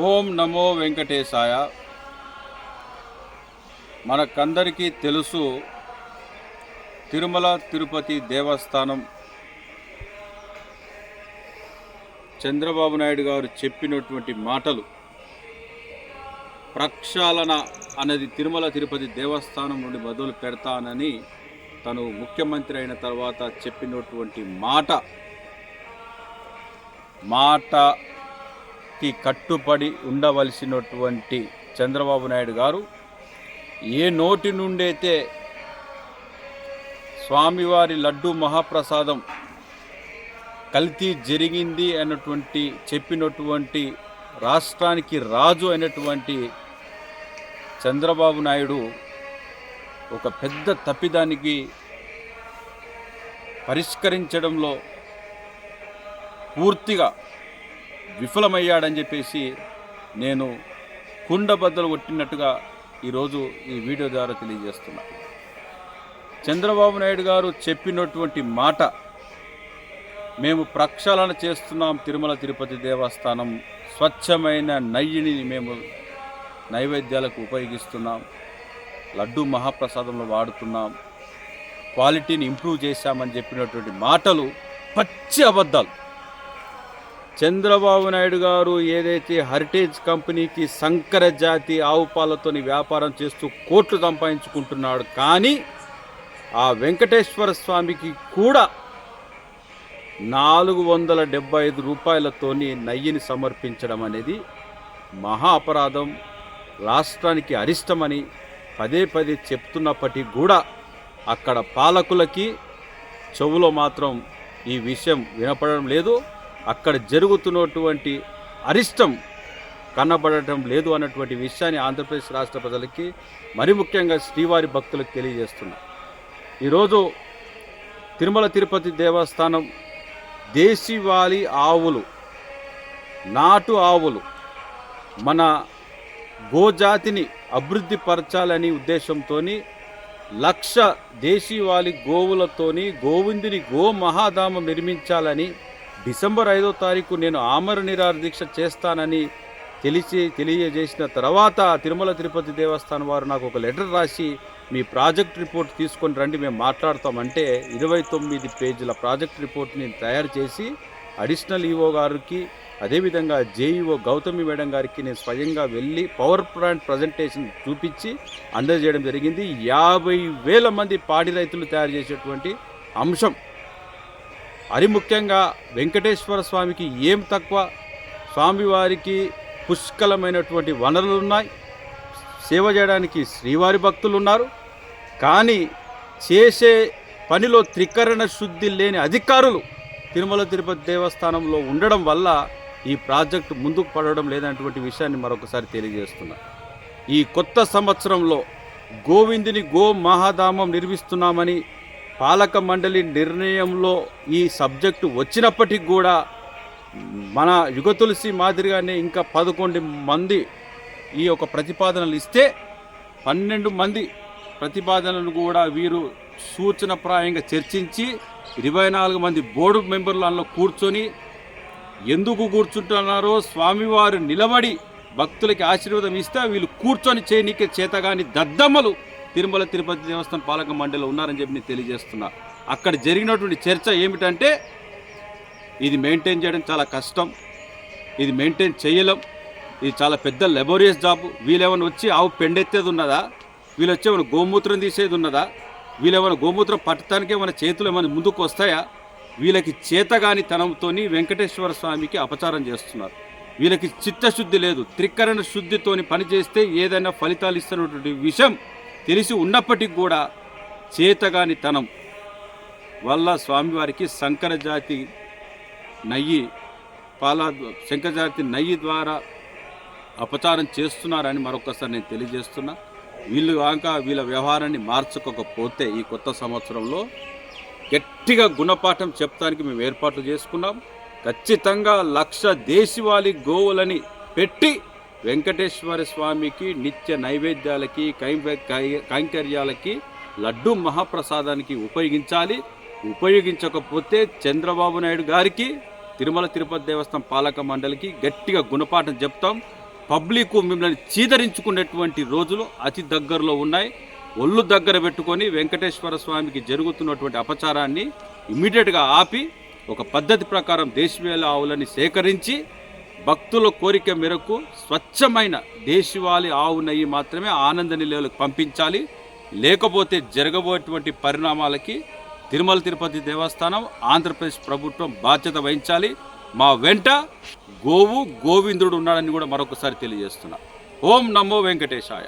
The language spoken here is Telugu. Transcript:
ఓం నమో వెంకటేశాయ. మనకందరికీ తెలుసు తిరుమల తిరుపతి దేవస్థానం. చంద్రబాబు నాయుడు గారు చెప్పినటువంటి మాటలు. ప్రక్షాళన అనేది తిరుమల తిరుపతి దేవస్థానం నుండి మొదలు పెడతానని తను ముఖ్యమంత్రి అయిన తర్వాత చెప్పినటువంటి మాట. మాటకి కట్టుబడి ఉండవలసినటువంటి చంద్రబాబు నాయుడు గారు ఏ నోటి నుండైతే స్వామివారి లడ్డు మహాప్రసాదం కల్తీ జరిగింది అన్నటువంటి చెప్పినటువంటి రాష్ట్రానికి రాజు అయినటువంటి చంద్రబాబు నాయుడు ఒక పెద్ద తప్పిదానికి పరిష్కరించడంలో పూర్తిగా విఫలమయ్యాడని చెప్పేసి నేను కుండబద్దలు కొట్టినట్టుగా ఈరోజు ఈ వీడియో ద్వారా తెలియజేస్తున్నా. చంద్రబాబు నాయుడు గారు చెప్పినటువంటి మాట మేము ప్రక్షాళన చేస్తున్నాం తిరుమల తిరుపతి దేవస్థానం స్వచ్ఛమైన నయ్యిని మేము నైవేద్యాలకు ఉపయోగిస్తున్నాం లడ్డు మహాప్రసాదంలో వాడుతున్నాం క్వాలిటీని ఇంప్రూవ్ చేశామని చెప్పినటువంటి మాటలు పచ్చి అబద్ధాలు. చంద్రబాబు నాయుడు గారు ఏదైతే హెరిటేజ్ కంపెనీకి సంకర జాతి ఆవు పాలతోని వ్యాపారం చేస్తూ కోట్లు సంపాదించుకుంటున్నాడు కానీ ఆ వెంకటేశ్వర స్వామికి కూడా నాలుగు వందల డెబ్బై ఐదు రూపాయలతోని నయ్యిని సమర్పించడం అనేది మహా అపరాధం. రాష్ట్రానికి అరిష్టమని పదే పదే చెప్తున్నప్పటికీ కూడా అక్కడ పాలకులకి చెవులో మాత్రం ఈ విషయం వినపడడం లేదు. అక్కడ జరుగుతున్నటువంటి అరిష్టం కనబడటం లేదు అన్నటువంటి విషయాన్ని ఆంధ్రప్రదేశ్ రాష్ట్ర ప్రజలకి మరి ముఖ్యంగా శ్రీవారి భక్తులకు తెలియజేస్తున్నా. ఈరోజు తిరుమల తిరుపతి దేవస్థానం దేశీవాలి ఆవులు నాటు ఆవులు మన గోజాతిని అభివృద్ధి పరచాలని ఉద్దేశంతో లక్ష దేశీవాలి గోవులతోని గోవిందుని గో మహాధామం నిర్మించాలని డిసెంబర్ ఐదో తారీఖు నేను ఆమర నిరాహార దీక్ష చేస్తానని తెలిసి తెలియజేసిన తర్వాత తిరుమల తిరుపతి దేవస్థానం వారు నాకు ఒక లెటర్ రాసి మీ ప్రాజెక్ట్ రిపోర్ట్ తీసుకొని రండి మేము మాట్లాడతామంటే ఇరవై తొమ్మిది పేజీల ప్రాజెక్ట్ రిపోర్ట్ని తయారు చేసి అడిషనల్ ఈఓ గారికి అదేవిధంగా జేఈఓ గౌతమి మేడం గారికి నేను స్వయంగా వెళ్ళి పవర్ పాయింట్ ప్రజెంటేషన్ చూపించి అందజేయడం జరిగింది. యాభై వేల మంది పాడి రైతులు తయారు చేసేటువంటి అంశం. అది ముఖ్యంగా వెంకటేశ్వర స్వామికి ఏం తక్కువ? స్వామివారికి పుష్కలమైనటువంటి వనరులు ఉన్నాయి సేవ చేయడానికి శ్రీవారి భక్తులు ఉన్నారు కానీ చేసే పనిలో త్రికరణ శుద్ధి లేని అధికారులు తిరుమల తిరుపతి దేవస్థానంలో ఉండడం వల్ల ఈ ప్రాజెక్టు ముందుకు పడడం లేదన్నటువంటి విషయాన్ని మరొకసారి తెలియజేస్తున్నా. ఈ కొత్త సంవత్సరంలో గోవిందుని గో మహాధామం నిర్మిస్తున్నామని పాలక మండలి నిర్ణయంలో ఈ సబ్జెక్టు వచ్చినప్పటికి కూడా మన యుగ తులసి మాదిరిగానే ఇంకా పదకొండు మంది ఈ యొక్క ప్రతిపాదనలు ఇస్తే పన్నెండు మంది ప్రతిపాదనలు కూడా వీరు సూచనప్రాయంగా చర్చించి ఇరవై నాలుగు మంది బోర్డు మెంబర్లు అందులో కూర్చొని ఎందుకు కూర్చుంటున్నారో స్వామివారు నిలబడి భక్తులకి ఆశీర్వాదం ఇస్తే వీళ్ళు కూర్చొని చేయనీకే చేతగాని దద్దమ్మలు తిరుమల తిరుపతి దేవస్థానం పాలక మండలిలో ఉన్నారని చెప్పి నేను తెలియజేస్తున్నా. అక్కడ జరిగినటువంటి చర్చ ఏమిటంటే ఇది మెయింటైన్ చేయడం చాలా కష్టం. ఇది మెయింటైన్ చేయలేం. ఇది చాలా పెద్ద లెబోరియస్ జాబ్ వీళ్ళేమైనా వచ్చి ఆవు పెండెత్తేది ఉన్నదా? వీళ్ళు వచ్చి ఏమైనా గోమూత్రం తీసేది ఉన్నదా? వీళ్ళేమైనా గోమూత్రం పట్టడానికి ఏమైనా చేతులు ఏమైనా ముందుకు వస్తాయా? వీళ్ళకి చేతగాని తనంతోని వెంకటేశ్వర స్వామికి అపచారం చేస్తున్నారు. వీళ్ళకి చిత్తశుద్ధి లేదు. త్రికరణ శుద్ధితోని పనిచేస్తే ఏదైనా ఫలితాలు ఇస్తున్నటువంటి విషయం తెలిసి ఉన్నప్పటికీ కూడా చేతగాని తనం వల్ల స్వామివారికి శంకరజాతి నయ్యి పాల శంకరజాతి నయ్యి ద్వారా అపచారం చేస్తున్నారని మరొకసారి నేను తెలియజేస్తున్నా. వీళ్ళు కాక వీళ్ళ వ్యవహారాన్ని మార్చుకోకపోతే ఈ కొత్త సంవత్సరంలో గట్టిగా గుణపాఠం చెప్తానికి మేము ఏర్పాట్లు చేసుకున్నాం. ఖచ్చితంగా లక్ష దేశవాళీ గోవులని పెట్టి వెంకటేశ్వర స్వామికి నిత్య నైవేద్యాలకి కై- కైంకర్యాలకి లడ్డు మహాప్రసాదానికి ఉపయోగించాలి. ఉపయోగించకపోతే చంద్రబాబు నాయుడు గారికి తిరుమల తిరుపతి దేవస్థానం పాలక మండలికి గట్టిగా గుణపాఠం చెప్తాం. పబ్లిక్ మిమ్మల్ని చీదరించుకునేటువంటి రోజులు అతి దగ్గరలో ఉన్నాయి. ఒళ్ళు దగ్గర పెట్టుకొని వెంకటేశ్వర స్వామికి జరుగుతున్నటువంటి అపచారాన్ని ఇమీడియట్గా ఆపి ఒక పద్ధతి ప్రకారం దేశవేల ఆవులని సేకరించి భక్తుల కోరిక మేరకు స్వచ్ఛమైన దేశవాళీ ఆవు నెయ్యి మాత్రమే ఆనంద నిలయలకు పంపించాలి. లేకపోతే జరగబోయేటువంటి పరిణామాలకి తిరుమల తిరుపతి దేవస్థానం ఆంధ్రప్రదేశ్ ప్రభుత్వం బాధ్యత వహించాలి. మా వెంట గోవు గోవిందుడు ఉన్నాడని కూడా మరొకసారి తెలియజేస్తున్నా. ఓం నమో వెంకటేశాయ.